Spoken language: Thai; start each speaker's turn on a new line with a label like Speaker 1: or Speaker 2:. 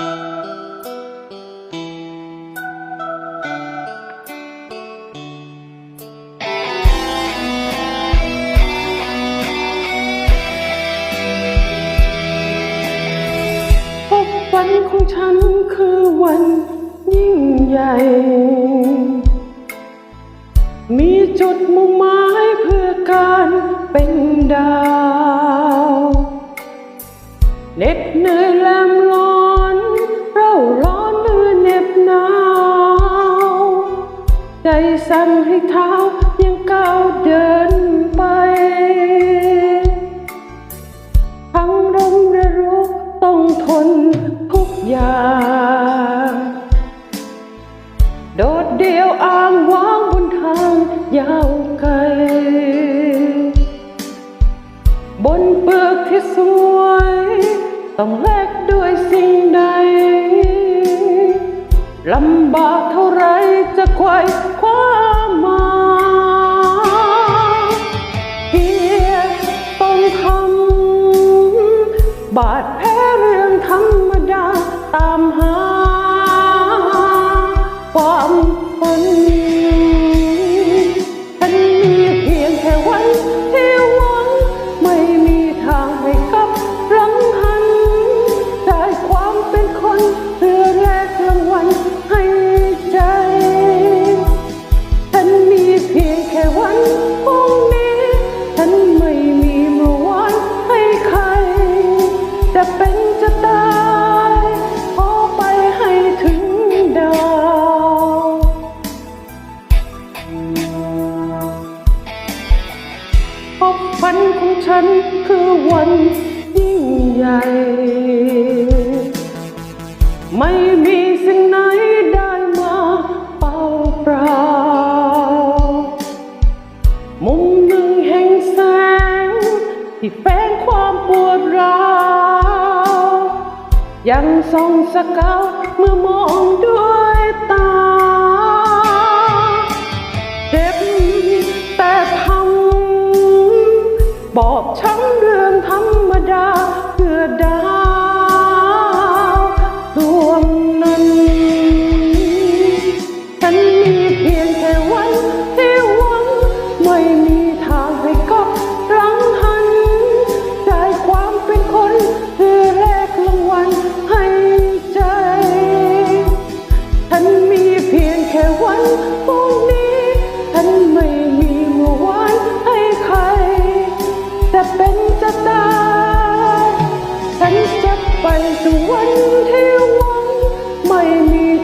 Speaker 1: พบวันของฉันคือวันยิ่งใหญ่ มีจุดมุ่งหมายเพื่อการเป็นดาวเหน็ดเหนื่อยแลมร้อน ร้อนมือเหน็บหนาว ใจสั่งให้เท้ายังก้าวเดินไป ทั้งลมและรุกต้องทนทุกอย่าง โดดเดี่ยวอ้างว้างบนทางยาวไกล บนเปลือกที่สวย ต้องแลกด้วยสิ่งใด ลำบากเท่าไรจะควยคว้ามาเพียต้องทำบาดแผลเรื่องธรรมดาตามหา ของฉันคือวันยิ่งใหญ่ ไม่มีสิ่งไหนได้มาเปล่าเปล่า มุมหนึ่งแห่งแสง ที่แฝงความปวดร้าวยังส่องสกาวเมื่อมองด้วยตา บอบช้ำเรื่องธรรมดาเพื่อดาวดวงนั้นฉันมีเพียงแค่วันที่หวัง ไม่มีทางให้ก็รังหันได้ความเป็นคนคือแลกรางวัลให้ใจ ฉันมีเพียงแค่วันพรุ่ง ตายฉันจะไปสู่วันที่หวังไม่มี